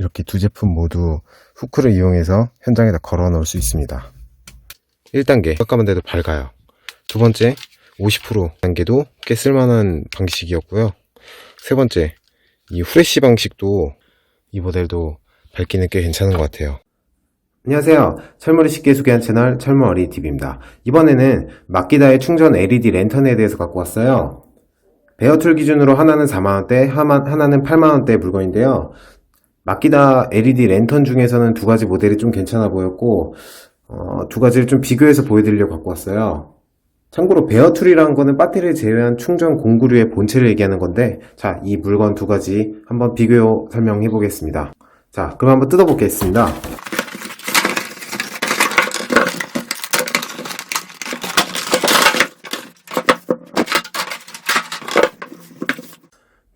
이렇게 두 제품 모두 후크를 이용해서 현장에다 걸어 놓을 수 있습니다. 1단계 깜깜한데도 밝아요. 두 번째 50% 단계도 꽤 쓸만한 방식이었고요. 세 번째 이 후레쉬 방식도 이 모델도 밝기는 꽤 괜찮은 것 같아요. 안녕하세요. 철머리 쉽게 소개한 채널 철머리 TV입니다. 이번에는 마키다의 충전 LED 랜턴에 대해서 갖고 왔어요. 베어툴 기준으로 하나는 4만원대, 하나는 8만원대 물건인데요. 마키다 LED 랜턴 중에서는 두 가지 모델이 좀 괜찮아 보였고, 어, 두 가지를 좀 비교해서 보여드리려고 갖고 왔어요. 참고로 베어툴이라는 거는 배터리를 제외한 충전 공구류의 본체를 얘기하는 건데, 자, 이 물건 두 가지 한번 비교 설명해 보겠습니다. 자, 그럼 한번 뜯어보겠습니다.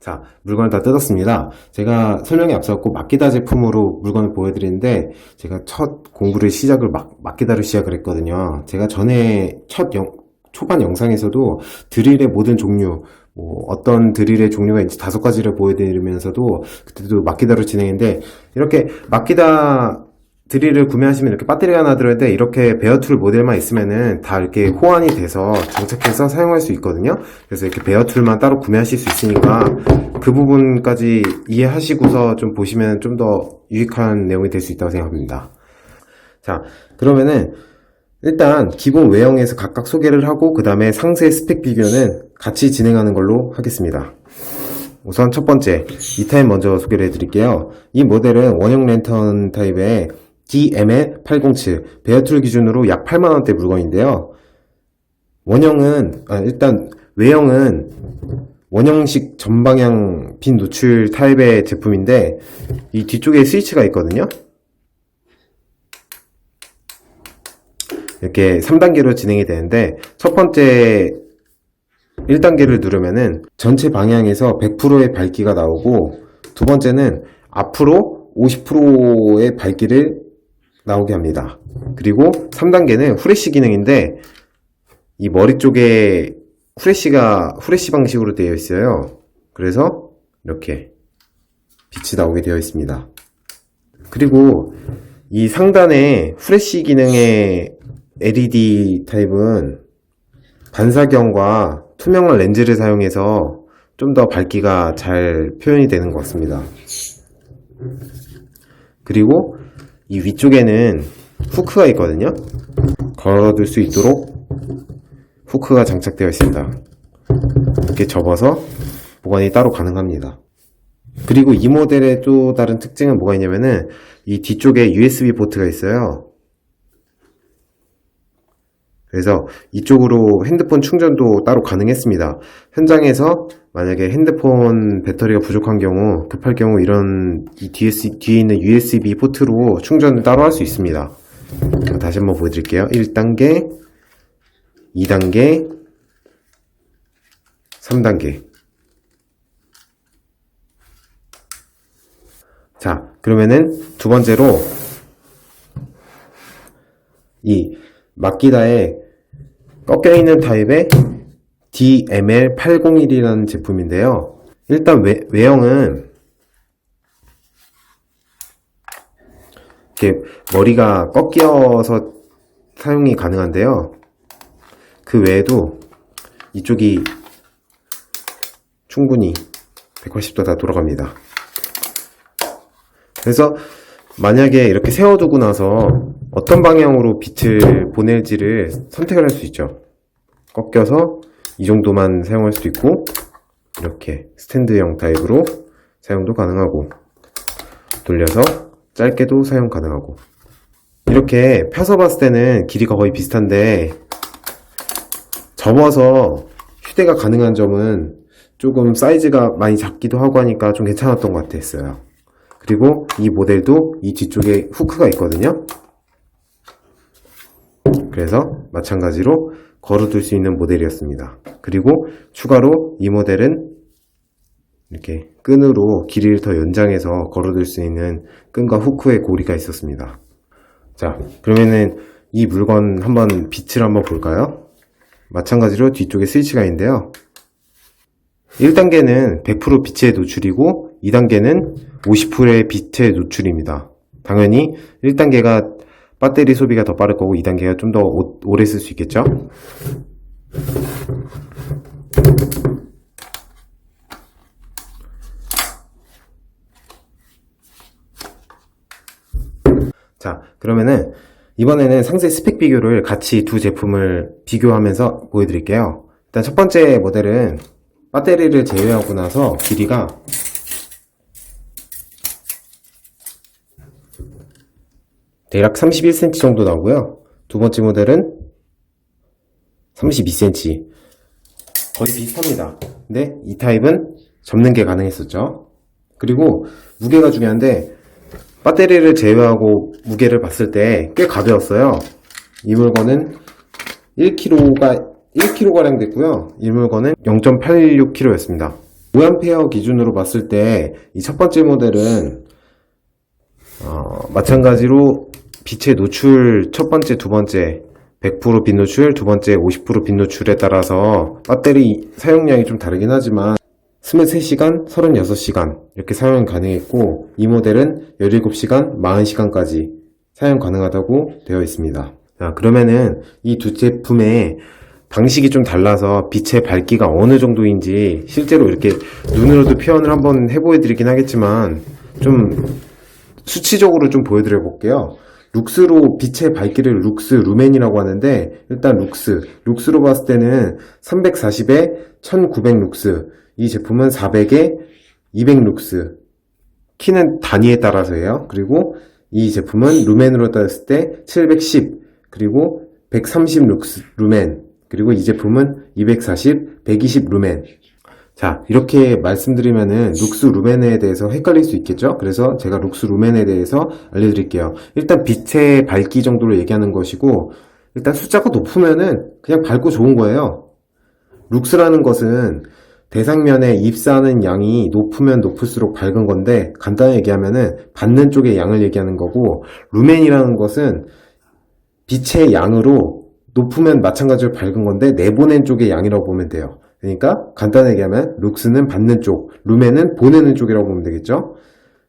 자, 물건을 다 뜯었습니다. 제가 설명에 앞서고 마키다 제품으로 물건을 보여드리는데, 제가 첫 공부를 시작을 막, 마키다로 시작을 했거든요. 제가 전에 첫 영- 초반 영상에서도 드릴의 모든 종류, 뭐 어떤 드릴의 종류가 있는지 다섯 가지를 보여드리면서도 그때도 마키다로 진행했는데, 이렇게 마키다 드릴을 구매하시면 이렇게 배터리가 하나 들어있는데 이렇게 베어툴 모델만 있으면은 다 이렇게 호환이 돼서 장착해서 사용할 수 있거든요. 그래서 이렇게 베어툴만 따로 구매하실 수 있으니까 그 부분까지 이해하시고서 좀 보시면 좀 더 유익한 내용이 될 수 있다고 생각합니다. 자, 그러면은 일단 기본 외형에서 각각 소개를 하고 그 다음에 상세 스펙 비교는 같이 진행하는 걸로 하겠습니다. 우선 첫 번째, 이 타입 먼저 소개를 해드릴게요. 이 모델은 원형 랜턴 타입의 DML807, 베어툴 기준으로 약 8만 원대 물건인데요. 원형은, 아, 일단 외형은 원형식 전방향 빛 노출 타입의 제품인데, 이 뒤쪽에 스위치가 있거든요. 이렇게 3단계로 진행이 되는데, 첫 번째 1단계를 누르면은 전체 방향에서 100%의 밝기가 나오고 두 번째는 앞으로 50%의 밝기를 나오게 합니다. 그리고 3단계는 후레쉬 기능인데 이 머리 쪽에 후레쉬가 후레쉬 방식으로 되어 있어요. 그래서 이렇게 빛이 나오게 되어 있습니다. 그리고 이 상단에 후레쉬 기능의 LED 타입은 반사경과 투명한 렌즈를 사용해서 좀 더 밝기가 잘 표현이 되는 것 같습니다. 그리고 이 위쪽에는 후크가 있거든요. 걸어둘 수 있도록 후크가 장착되어 있습니다. 이렇게 접어서 보관이 따로 가능합니다. 그리고 이 모델의 또 다른 특징은 뭐가 있냐면은 이 뒤쪽에 USB 포트가 있어요. 그래서 이쪽으로 핸드폰 충전도 따로 가능했습니다. 현장에서 만약에 핸드폰 배터리가 부족한 경우, 급할 경우 이런 이 뒤에, 쓰- 뒤에 있는 USB 포트로 충전을 따로 할 수 있습니다. 자, 다시 한번 보여드릴게요. 1단계, 2단계, 3단계. 자, 그러면은 두 번째로 이 마키다의 꺾여 있는 타입의 DML801이라는 제품인데요. 일단 외, 외형은 이렇게 머리가 꺾여서 사용이 가능한데요. 그 외에도 이쪽이 충분히 180도 다 돌아갑니다. 그래서 만약에 이렇게 세워두고 나서 어떤 방향으로 빛을 보낼지를 선택을 할 수 있죠. 꺾여서 이 정도만 사용할 수도 있고 이렇게 스탠드형 타입으로 사용도 가능하고 돌려서 짧게도 사용 가능하고 이렇게 펴서 봤을 때는 길이가 거의 비슷한데 접어서 휴대가 가능한 점은 조금 사이즈가 많이 작기도 하고 하니까 좀 괜찮았던 것 같았어요. 그리고 이 모델도 이 뒤쪽에 후크가 있거든요. 그래서 마찬가지로 걸어둘 수 있는 모델이었습니다. 그리고 추가로 이 모델은 이렇게 끈으로 길이를 더 연장해서 걸어둘 수 있는 끈과 후크의 고리가 있었습니다. 자, 그러면은 이 물건 한번 빛을 한번 볼까요? 마찬가지로 뒤쪽에 스위치가 있는데요. 1단계는 100% 빛의 노출이고 2단계는 50%의 빛의 노출입니다. 당연히 1단계가 배터리 소비가 더 빠를 거고 2단계가 좀 더 오래 쓸 수 있겠죠? 자, 그러면은 이번에는 상세 스펙 비교를 같이 두 제품을 비교하면서 보여드릴게요. 일단 첫 번째 모델은 배터리를 제외하고 나서 길이가 대략 31cm 정도 나오고요. 두 번째 모델은 32cm. 거의 비슷합니다. 근데 이 타입은 접는 게 가능했었죠. 그리고 무게가 중요한데 배터리를 제외하고 무게를 봤을 때 꽤 가벼웠어요. 이 물건은 1kg가 1kg가량 됐고요. 이 물건은 0.86kg였습니다. 5A 기준으로 봤을 때 이 첫 번째 모델은 어, 마찬가지로 빛의 노출 첫 번째, 두 번째 100%빛 노출, 두 번째 50%빛 노출에 따라서 배터리 사용량이 좀 다르긴 하지만 23시간, 36시간 이렇게 사용 가능했고 이 모델은 17시간, 40시간까지 사용 가능하다고 되어 있습니다. 자, 그러면은 이 두 제품의 방식이 좀 달라서 빛의 밝기가 어느 정도인지 실제로 이렇게 눈으로도 표현을 한번 해보여 드리긴 하겠지만 좀 수치적으로 좀 보여드려 볼게요. 룩스로 빛의 밝기를 룩스 루멘이라고 하는데 일단 룩스. 룩스로 봤을 때는 340에 1900 룩스 이 제품은 400에 200 룩스. 키는 단위에 따라서예요. 그리고 이 제품은 루멘으로 따졌을 때 710 그리고 130 룩스 루멘 그리고 이 제품은 240 120 루멘 자, 이렇게 말씀드리면은 룩스 루멘에 대해서 헷갈릴 수 있겠죠? 그래서 제가 룩스 루멘에 대해서 알려드릴게요. 일단 빛의 밝기 정도로 얘기하는 것이고, 일단 숫자가 높으면은 그냥 밝고 좋은 거예요. 룩스라는 것은 대상면에 입사하는 양이 높으면 높을수록 밝은 건데, 간단히 얘기하면은 받는 쪽의 양을 얘기하는 거고, 루멘이라는 것은 빛의 양으로 높으면 마찬가지로 밝은 건데, 내보낸 쪽의 양이라고 보면 돼요. 그러니까 간단하게 얘기하면 룩스는 받는 쪽, 루멘은 보내는 쪽이라고 보면 되겠죠.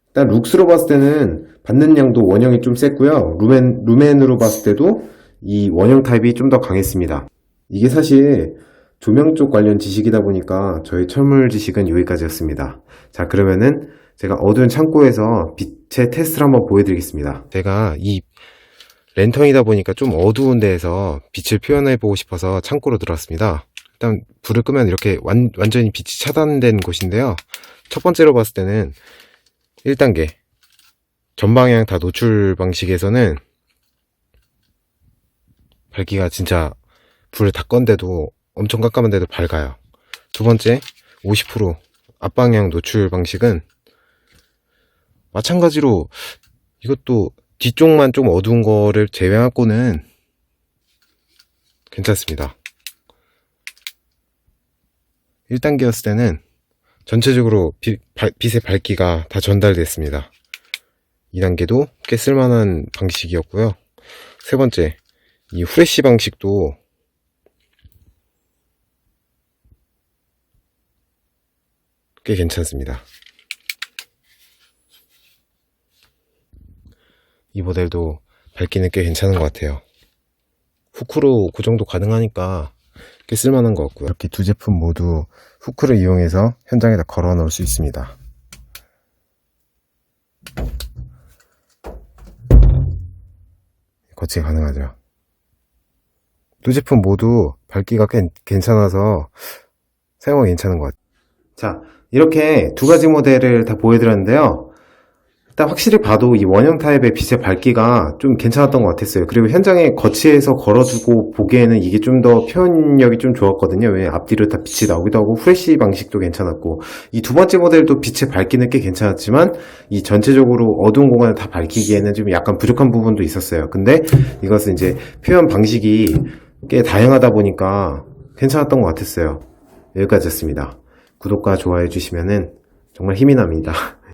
일단 룩스로 봤을 때는 받는 양도 원형이 좀 셌고요. 루멘 루멘으로 봤을 때도 이 원형 타입이 좀 더 강했습니다. 이게 사실 조명 쪽 관련 지식이다 보니까 저희 철물 지식은 여기까지였습니다. 자 그러면은 제가 어두운 창고에서 빛의 테스트를 한번 보여드리겠습니다. 제가 이 랜턴이다 보니까 좀 어두운 데에서 빛을 표현해 보고 싶어서 창고로 들어왔습니다. 일단 불을 끄면 이렇게 완, 완전히 빛이 차단된 곳인데요. 첫 번째로 봤을 때는 1단계 전방향 다 노출 방식에서는 밝기가 진짜 불을 다 껐는데도 엄청 깜깜한데도 밝아요. 두 번째 50% 앞방향 노출 방식은 마찬가지로 이것도 뒤쪽만 좀 어두운 거를 제외하고는 괜찮습니다. 1단계였을 때는 전체적으로 빛, 의 밝기가 다 전달됐습니다. 2단계도 꽤 쓸만한 방식이었고요. 세 번째, 이 후레쉬 방식도 꽤 괜찮습니다. 이 모델도 밝기는 꽤 괜찮은 것 같아요. 후크로 그 정도 가능하니까 꽤 쓸만한 것 같고요. 이렇게 두 제품 모두 후크를 이용해서 현장에다 걸어 놓을 수 있습니다. 거치가 가능하죠. 두 제품 모두 밝기가 꽤 괜찮아서 사용하기 괜찮은 것 같아요. 자, 이렇게 두 가지 모델을 다 보여드렸는데요. 일단 확실히 봐도 이 원형 타입의 빛의 밝기가 좀 괜찮았던 것 같았어요. 그리고 현장에 거치해서 걸어두고 보기에는 이게 좀 더 표현력이 좀 좋았거든요. 왜 앞뒤로 다 빛이 나오기도 하고 후레쉬 방식도 괜찮았고 이 두 번째 모델도 빛의 밝기는 꽤 괜찮았지만 이 전체적으로 어두운 공간을 다 밝히기에는 좀 약간 부족한 부분도 있었어요. 근데 이것은 이제 표현 방식이 꽤 다양하다 보니까 괜찮았던 것 같았어요. 여기까지였습니다. 구독과 좋아해 주시면은 정말 힘이 납니다.